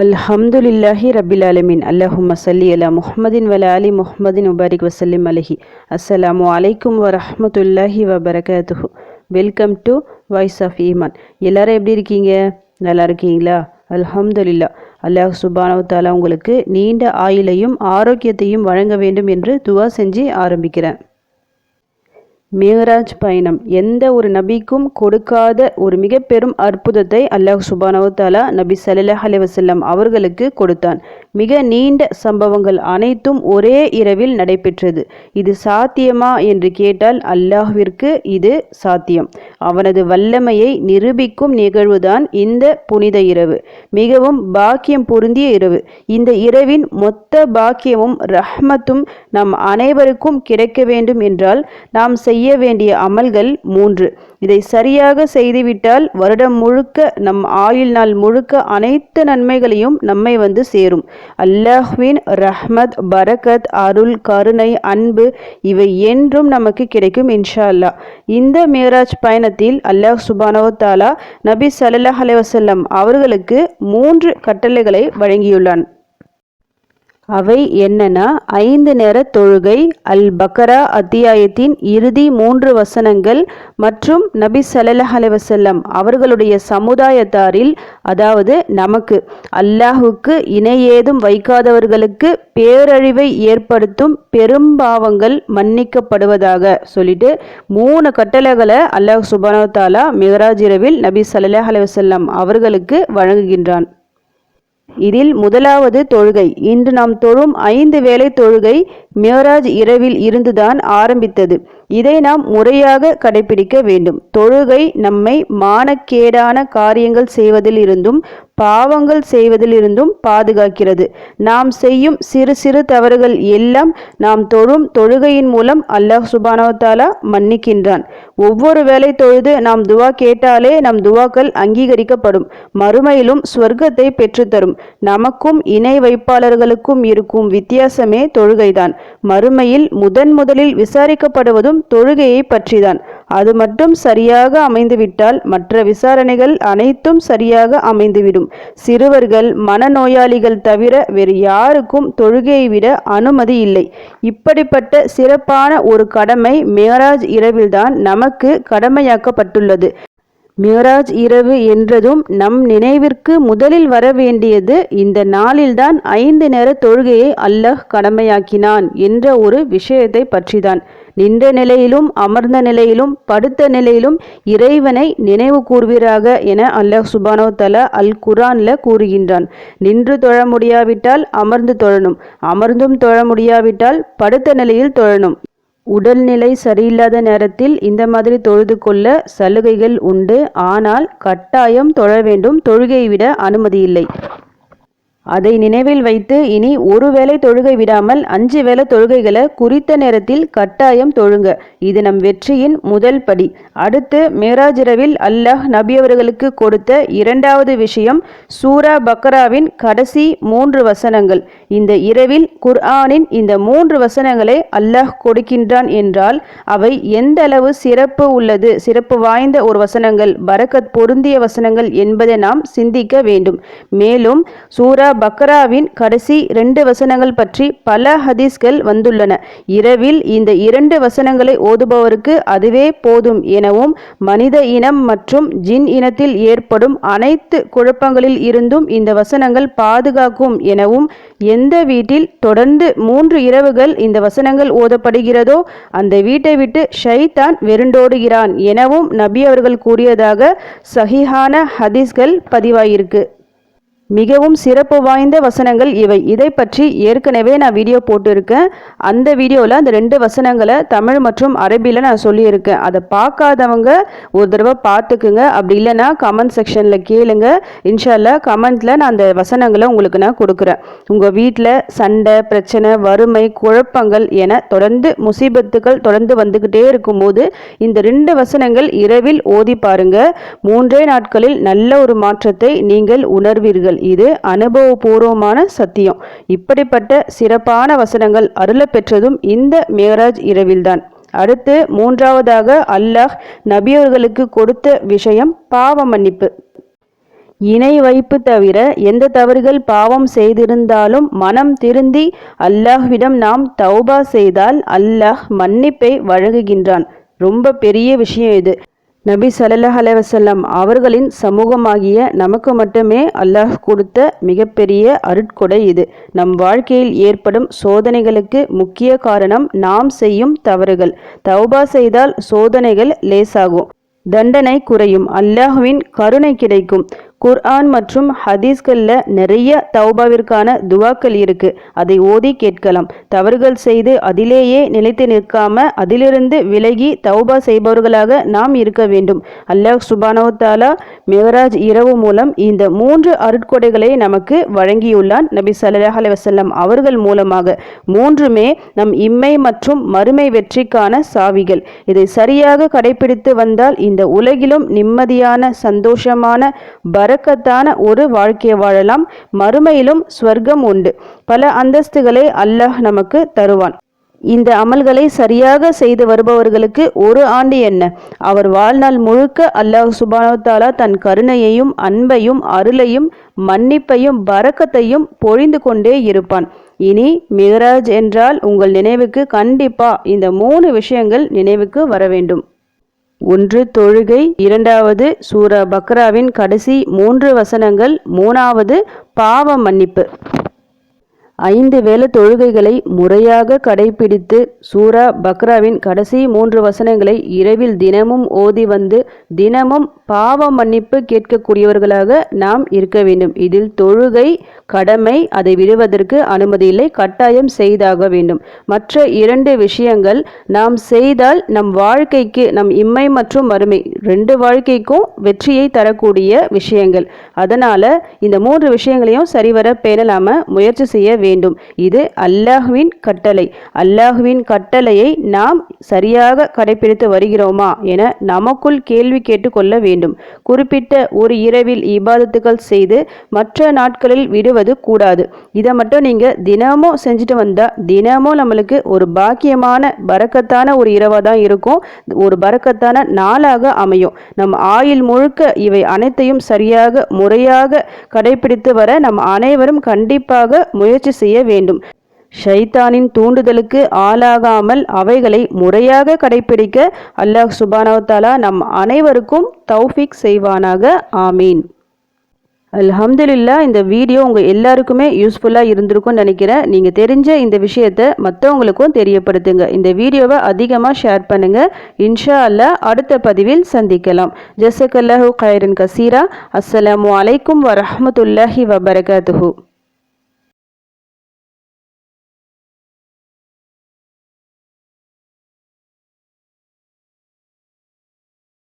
அல்ஹம்துலில்லாஹி ரபில் அலமின் அல்லாஹும்ம சல்லி அலா முஹம்மதின் வல அலி முஹம்மதின் உபாரிக் வசல்லிம் அலஹி. அஸ்ஸலாமு அலைக்கும் வரஹமத்துல்லாஹி வபரகாத்துஹு. வெல்கம் டு வாய்ஸ் ஆஃப் ஈமான். எல்லாரும் எப்படி இருக்கீங்க? நல்லா இருக்கீங்களா? அல்ஹம்துலில்லா. அல்லாஹ் சுபானவத்தாலா உங்களுக்கு நீண்ட ஆயுளையும் ஆரோக்கியத்தையும் வழங்க வேண்டும் என்று துவா செஞ்சு ஆரம்பிக்கிறேன். மேகராஜ் பயணம். எந்த ஒரு நபிக்கும் கொடுக்காத ஒரு மிக பெரும் அற்புதத்தை அல்லாஹ் சுபானவத்தாலா நபி சல்லாஹ் அலைவசல்லம் அவர்களுக்கு கொடுத்தான். மிக நீண்ட சம்பவங்கள் அனைத்தும் ஒரே இரவில் நடைபெற்றது. இது சாத்தியமா என்று கேட்டால் அல்லாஹ்விற்கு இது சாத்தியம். அவனது வல்லமையை நிரூபிக்கும் நிகழ்வுதான் இந்த புனித இரவு. மிகவும் பாக்கியம் பொருந்திய இரவு. இந்த இரவின் மொத்த பாக்கியமும் ரஹ்மத்தும் நம் அனைவருக்கும் கிடைக்க வேண்டும் என்றால் நாம் செய்ய செய்ய வேண்டிய அமல்கள் மூன்று. இதை சரியாக செய்துவிட்டால் வருடம் முழுக்க நம் ஆயுள் நாள் முழுக்க அனைத்து நன்மைகளையும் நம்மை வந்து சேரும். அல்லாஹ்வின் ரஹ்மத் பரகத் அருள் கருணை அன்பு இவை என்றும் நமக்கு கிடைக்கும் இன்ஷா அல்லா இந்த மேராஜ் பயணத்தில் அல்லாஹ் சுபானோ தாலா நபி சல்லாஹ் அலைவசல்லம் அவர்களுக்கு மூன்று கட்டளைகளை வழங்கியுள்ளான். அவை என்னன்னா? ஐந்து நேர தொழுகை அல் பக்கரா அத்தியாயத்தின் இறுதி மூன்று வசனங்கள் மற்றும் நபி சல்லாஹ் அலைவசல்லம் அவர்களுடைய சமுதாயத்தாரில் அதாவது நமக்கு அல்லாஹுக்கு இணையேதும் வைக்காதவர்களுக்கு பேரழிவை ஏற்படுத்தும் பெரும்பாவங்கள் மன்னிக்கப்படுவதாக சொல்லிட்டு மூணு கட்டளைகளை அல்லாஹ் சுபானோ தாலா மிகராஜ் இரவில் நபி சல்லாஹ் அலைவசல்லம் அவர்களுக்கு வழங்குகின்றான். இதில் முதலாவது தொழுகை. இன்று நாம் தொழும் ஐந்து வேளை தொழுகை மியராஜ் இரவில் இருந்துதான் ஆரம்பித்தது. இதை நாம் முறையாக கடைபிடிக்க வேண்டும். தொழுகை நம்மை மானக்கேடான காரியங்கள் செய்வதில் இருந்தும் பாவங்கள் செய்வதிலிருந்தும் பாதுகாக்கிறது. நாம் செய்யும் சிறு சிறு தவறுகள் எல்லாம் நாம் தொழும் தொழுகையின் மூலம் அல்லாஹ் சுபானவத்தாலா மன்னிக்கின்றான். ஒவ்வொரு வேலை தொழுது நாம் துவா கேட்டாலே நம் துவாக்கள் அங்கீகரிக்கப்படும். மறுமையிலும் ஸ்வர்க்கத்தை பெற்றுத்தரும். நமக்கும் இணை வைப்பாளர்களுக்கும் இருக்கும் வித்தியாசமே தொழுகைதான். மறுமையில் முதன் முதலில் விசாரிக்கப்படுவதும் தொழுகையை பற்றிதான். அது மட்டும் சரியாக அமைந்துவிட்டால் மற்ற விசாரணைகள் அனைத்தும் சரியாக அமைந்துவிடும். சிறுவர்கள் மனநோயாளிகள் தவிர வேறு யாருக்கும் தொழுகையை விட அனுமதி இல்லை. இப்படிப்பட்ட சிறப்பான ஒரு கடமை மேராஜ் இரவில்தான் நமக்கு கடமையாக்கப்பட்டுள்ளது. மியராஜ் இரவு என்றதும் நம் நினைவிற்கு முதலில் வர வேண்டியது இந்த நாளில்தான் ஐந்து நேர தொழுகையை அல்லாஹ் கடமையாக்கினான் என்ற ஒரு விஷயத்தை பற்றிதான். நின்ற நிலையிலும் அமர்ந்த நிலையிலும் படுத்த நிலையிலும் இறைவனை நினைவு கூறுவீராக என அல்லாஹ் சுபானோ தலா அல் குரான்ல கூறுகின்றான். நின்று தொழ முடியாவிட்டால் அமர்ந்து தொழணும். அமர்ந்தும் தொழ முடியாவிட்டால் படுத்த நிலையில் தொழணும். உடல்நிலை சரியில்லாத நேரத்தில் இந்த மாதிரி தொழுது கொள்ள சலுகைகள் உண்டு. ஆனால் கட்டாயம் தொழ வேண்டும். தொழுகையை விட அனுமதி இல்லை. அதை நினைவில் வைத்து இனி ஒரு வேளை தொழுகை விடாமல் அஞ்சு வேளை தொழுகைகளை குறித்த நேரத்தில் கட்டாயம் தொழுங்க. இது நம் வெற்றியின் முதல் படி. அடுத்து மேராஜிரவில் அல்லாஹ் நபி அவர்களுக்கு கொடுத்த இரண்டாவது விஷயம் சூரா பக்ராவின் கடைசி மூன்று வசனங்கள். இந்த இரவில் குர்ஆனின் இந்த மூன்று வசனங்களை அல்லாஹ் கொடுக்கின்றான் என்றால் அவை எந்த அளவு சிறப்பு உள்ளது சிறப்பு வாய்ந்த ஒரு வசனங்கள் பரக்கத் பொருந்திய வசனங்கள் என்பதை நாம் சிந்திக்க வேண்டும். மேலும் சூரா பக்ராவின் கடைசி ரெண்டு வசனங்கள் பற்றி பல ஹதீஸ்கள் வந்துள்ளன. இரவில் இந்த இரண்டு வசனங்களை ஓதுபவருக்கு அதுவே போதும் எனவும் மனித இனம் மற்றும் ஜின் இனத்தில் ஏற்படும் அனைத்து குழப்பங்களில் இருந்தும் இந்த வசனங்கள் பாதுகாக்கும் எனவும் எந்த வீட்டில் தொடர்ந்து மூன்று இரவுகள் இந்த வசனங்கள் ஓதப்படுகிறதோ அந்த வீட்டை விட்டு ஷைத்தான் வெருண்டோடுகிறான் எனவும் நபி அவர்கள் கூறியதாக சஹிஹான ஹதீஸ்கள் பதிவாயிருக்கு. மிகவும் சிறப்பு வாய்ந்த வசனங்கள் இவை. இதை பற்றி ஏற்கனவே நான் வீடியோ போட்டிருக்கேன். அந்த வீடியோவில் அந்த ரெண்டு வசனங்களை தமிழ் மற்றும் அரபியில் நான் சொல்லியிருக்கேன். அதை பார்க்காதவங்க ஒரு தடவை பார்த்துக்குங்க. அப்படி இல்லைன்னா கமெண்ட் செக்ஷனில் கேளுங்க. இன்ஷால்லா கமெண்ட்டில் நான் அந்த வசனங்களை உங்களுக்கு நான் கொடுக்குறேன். உங்கள் வீட்டில் சண்டை பிரச்சனை வறுமை குழப்பங்கள் என தொடர்ந்து முசீபத்துக்கள் தொடர்ந்து வந்துக்கிட்டே இருக்கும்போது இந்த ரெண்டு வசனங்கள் இரவில் ஓதி பாருங்க. மூன்றே நாட்களில் நல்ல ஒரு மாற்றத்தை நீங்கள் உணர்வீர்கள். இது அனுபவபூர்வமான சத்தியம். இப்படிப்பட்ட சிறப்பான வசனங்கள் அருள பெற்றதும் இந்த மேராஜ் இரவில்தான். அடுத்து மூன்றாவதாக அல்லாஹ் நபியவர்களுக்கு கொடுத்த விஷயம் பாவ மன்னிப்பு. இணை வைப்பு தவிர எந்த தவறுகள் பாவம் செய்திருந்தாலும் மனம் திருந்தி அல்லாஹ்விடம் நாம் தௌபா செய்தால் அல்லாஹ் மன்னிப்பை வழங்குகின்றான். ரொம்ப பெரிய விஷயம் இது. நபி ஸல்லல்லாஹு அலைவசல்லம் அவர்களின் சமூகமாகிய நமக்கு மட்டுமே அல்லாஹ் கொடுத்த மிகப்பெரிய அருட்கொடை இது. நம் வாழ்க்கையில் ஏற்படும் சோதனைகளுக்கு முக்கிய காரணம் நாம் செய்யும் தவறுகள். தௌபா செய்தால் சோதனைகள் லேசாகும். தண்டனை குறையும். அல்லாஹுவின் கருணை கிடைக்கும். குர்ஆன் மற்றும் ஹதீஸ்களில் நிறைய தௌபாவிற்கான துவாக்கள் இருக்கு. அதை ஓதி கேட்கலாம். தவறுகள் செய்து அதிலேயே நிலைத்து நிற்காம அதிலிருந்து விலகி தௌபா செய்பவர்களாக நாம் இருக்க வேண்டும். அல்லாஹ் சுபானவ தாலா மெகராஜ் இரவு மூலம் இந்த மூன்று அருட்கொடைகளை நமக்கு வழங்கியுள்ளான். நபி சல்லாஹ் அலுவலம் அவர்கள் மூலமாக மூன்றுமே நம் இம்மை மற்றும் மறுமை வெற்றிக்கான சாவிகள். இதை சரியாக கடைபிடித்து வந்தால் இந்த உலகிலும் நிம்மதியான சந்தோஷமான பறக்கத்தான ஒரு வாழ்க்கையை வாழலாம். மறுமையிலும் ஸ்வர்க்கம் உண்டு. பல அந்தஸ்துகளை அல்லாஹ் நமக்கு தருவான். இந்த அமல்களை சரியாக செய்து வருபவர்களுக்கு ஒரு ஆண்டு என்ன? அவர் வாழ்நாள் முழுக்க அல்லாஹ் சுபானவத்தாலா தன் கருணையையும் அன்பையும் அருளையும் மன்னிப்பையும் பரக்கத்தையும் பொழிந்து கொண்டே இருப்பான். இனி மிகராஜ் என்றால் உங்கள் நினைவுக்கு கண்டிப்பா இந்த மூணு விஷயங்கள் நினைவுக்கு வர வேண்டும். ஒன்று தொழுகை இரண்டாவது சூரா பக்ராவின் கடைசி மூன்று வசனங்கள் மூணாவது பாவ மன்னிப்பு. ஐந்து வேள தொழுகைகளை முறையாக கடைபிடித்து சூரா பக்ராவின் கடைசி மூன்று வசனங்களை இரவில் தினமும் ஓதி வந்து தினமும் பாவ மன்னிப்பு கேட்கக்கூடியவர்களாக நாம் இருக்க வேண்டும். இதில் தொழுகை கடமை அதை விடுவதற்கு அனுமதி இல்லை கட்டாயம் செய்தாக வேண்டும். மற்ற இரண்டு விஷயங்கள் நாம் செய்தால் நம் வாழ்க்கைக்கு நம் இம்மை மற்றும் மறுமை ரெண்டு வாழ்க்கைக்கும் வெற்றியை தரக்கூடிய விஷயங்கள். அதனால் இந்த மூன்று விஷயங்களையும் சரிவர பேணலாம முயற்சி செய்ய வேண்டும் வேண்டும். இது அல்லாஹுவின் கட்டளை. அல்லாஹுவின் கட்டளையை நாம் சரியாக கடைபிடித்து வருகிறோமா என நமக்குள் கேள்வி கேட்டுக்கொள்ள வேண்டும். குறிப்பிட்ட ஒரு இரவில் இபாதத்துகள் செய்து மற்ற நாட்களில் விடுவது கூடாது. இதை மட்டும் நீங்க தினமும் செஞ்சுட்டு வந்தா தினமும் நம்மளுக்கு ஒரு பாக்கியமான பறக்கத்தான ஒரு இரவாக தான் இருக்கும். ஒரு பரக்கத்தான நாளாக அமையும். நம் ஆயுள் முழுக்க இவை அனைத்தையும் சரியாக முறையாக கடைபிடித்து வர நம் அனைவரும் கண்டிப்பாக முயற்சி செய்ய வேண்டும். ஷைத்தானின் தூண்டுதலுக்கு ஆளாகாமல் அவைகளை முறையாக கடைபிடிக்க அல்லாஹ் சுபானவத்தாலா நம் அனைவருக்கும் தௌஃபிக் செய்வானாக. ஆமீன். அல்ஹம்துலில்லா இந்த வீடியோ உங்கள் எல்லாருக்குமே யூஸ்ஃபுல்லாக இருந்திருக்கும்னு நினைக்கிறேன். நீங்கள் தெரிஞ்ச இந்த விஷயத்தை மற்றவங்களுக்கும் தெரியப்படுத்துங்க. இந்த வீடியோவை அதிகமாக ஷேர் பண்ணுங்கள் இன்ஷா அல்லாஹ் அடுத்த பதிவில் சந்திக்கலாம். ஜசக்கல்லாஹு கைரன் கசீரா. அஸ்ஸலாமு அலைக்கும் வரமத்துல்லாஹி வபரகாத்துஹு.